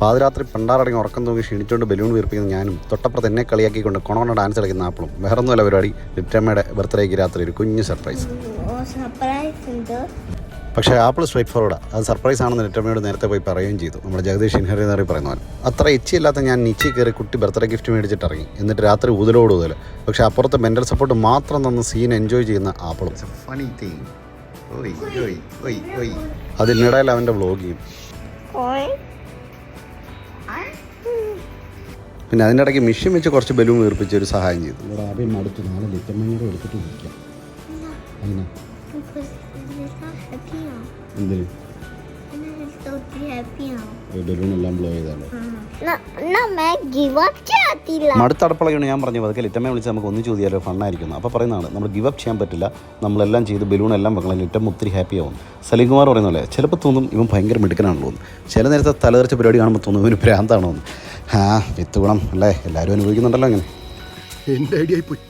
പാതിരാത്രി പണ്ടാറടങ്ങി ഉറക്കം തൂങ്ങി ക്ഷീണിച്ചുകൊണ്ട് ബലൂൺ വീർപ്പിക്കുന്ന ഞാനും തൊട്ടപ്പുറത്ത് എന്നെ കളിയാക്കിക്കൊണ്ട് കൊണോണ ഡാൻസ് കളിക്കുന്ന ആപ്പിളും. വേറൊന്നുമല്ല പരിപാടി. ലിറ്റമ്മയുടെ ബർത്ത്ഡേക്ക് രാത്രി ഒരു കുഞ്ഞു സർപ്രൈസ് പക്ഷേ ആപ്പിൾ സ്ട്രൈറ്റ് ഫോർവേഡാണ് അത് സർപ്രൈസ് ആണെന്ന് ലിറ്റമ്മയോട് നേരത്തെ പോയി പറയുകയും ചെയ്തു. നമ്മുടെ ജഗദീഷ് ഇൻഹരി എന്നറി പറയുന്ന പോലെ അത്ര ഇച്ചയില്ലാത്ത ഞാൻ നിച്ചി കയറി കുട്ടി ബർത്ത്ഡേ ഗിഫ്റ്റ് മേടിച്ചിട്ട് ഇറങ്ങി എന്നിട്ട് രാത്രി ഊതലോട് ഊതൽ പക്ഷേ അപ്പുറത്ത് മെന്റൽ സപ്പോർട്ട് മാത്രം തന്ന സീൻ എൻജോയ് ചെയ്യുന്ന ആപ്പിളും. ഫണി തിങ് അതിനിടയിൽ അവന്റെ വ്ളോഗ് ചെയ്യും കോയിൻ പിന്നെ അതിന്റെ ഇടയ്ക്ക് മിഷ്യൻ വെച്ച് കുറച്ച് ബലൂൺ വീർപ്പിച്ച് ഒരു സഹായം ചെയ്തു ഇവിടെ ആദ്യം മടുത്തു നാളെ ലിറ്റമ്മയോട് എടുത്തിട്ട് വിളിക്കാം എന്തിന് ബലൂണെല്ലാം മടുത്തടപ്പളയാണ് ഞാൻ പറഞ്ഞത്. അതൊക്കെ ലിറ്റമ്മയെ വിളിച്ച് നമുക്ക് ഒന്നും ചോദിയാലോ ഫണ്ണായിരിക്കുന്നു. അപ്പോൾ പറയുന്നതാണ് നമ്മൾ ഗിവ് അപ്പ് ചെയ്യാൻ പറ്റില്ല. നമ്മളെല്ലാം ചെയ്ത് ബലൂൺ എല്ലാം വെക്കണം. ലിറ്റം ഒത്തിരി ഹാപ്പി ആവും. സലീം കുമാർ പറയുന്ന പോലെ ചിലപ്പോൾ തോന്നും ഇവൻ ഭയങ്കര മിടുക്കനാണല്ലോ ചില നേരത്തെ തലതിർച്ച പരിപാടി കാണുമ്പോൾ തോന്നും ഇവന് ഭ്രാന്താണോ ആ വിത്ത് ഗുണം അല്ലേ? എല്ലാവരും അനുഭവിക്കുന്നുണ്ടല്ലോ അങ്ങനെ. എന്റെ ഐഡിയ പോയി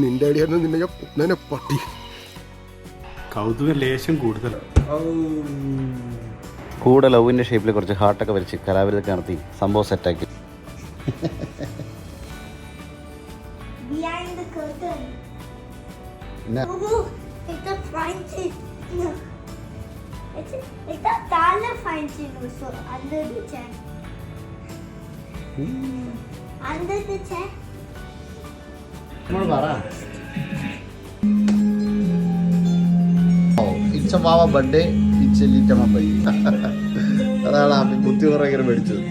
നിന്റെ ഐഡിയ പട്ടി. കൗതുക ലേശം കൂടുതലാണ്. കൂടെ ലവിന്റെ ഷേപ്പിൽ കുറച്ച് ഹാർട്ടൊക്കെ വരച്ച് കലാപരിതൊക്കെ നടത്തി സംഭവം സെറ്റാക്കി ഇച്ച മാവ ബർത്ത് ഡേ ഇച്ചിറ്റമ്മ പൈ അതാണ് ബുദ്ധി കുറേ മേടിച്ചത്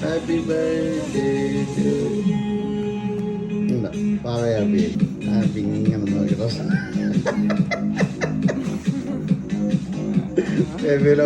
ഹാപ്പി ഹാപ്പി ഇങ്ങനെ നോക്കിയോ ബേബിയിലെ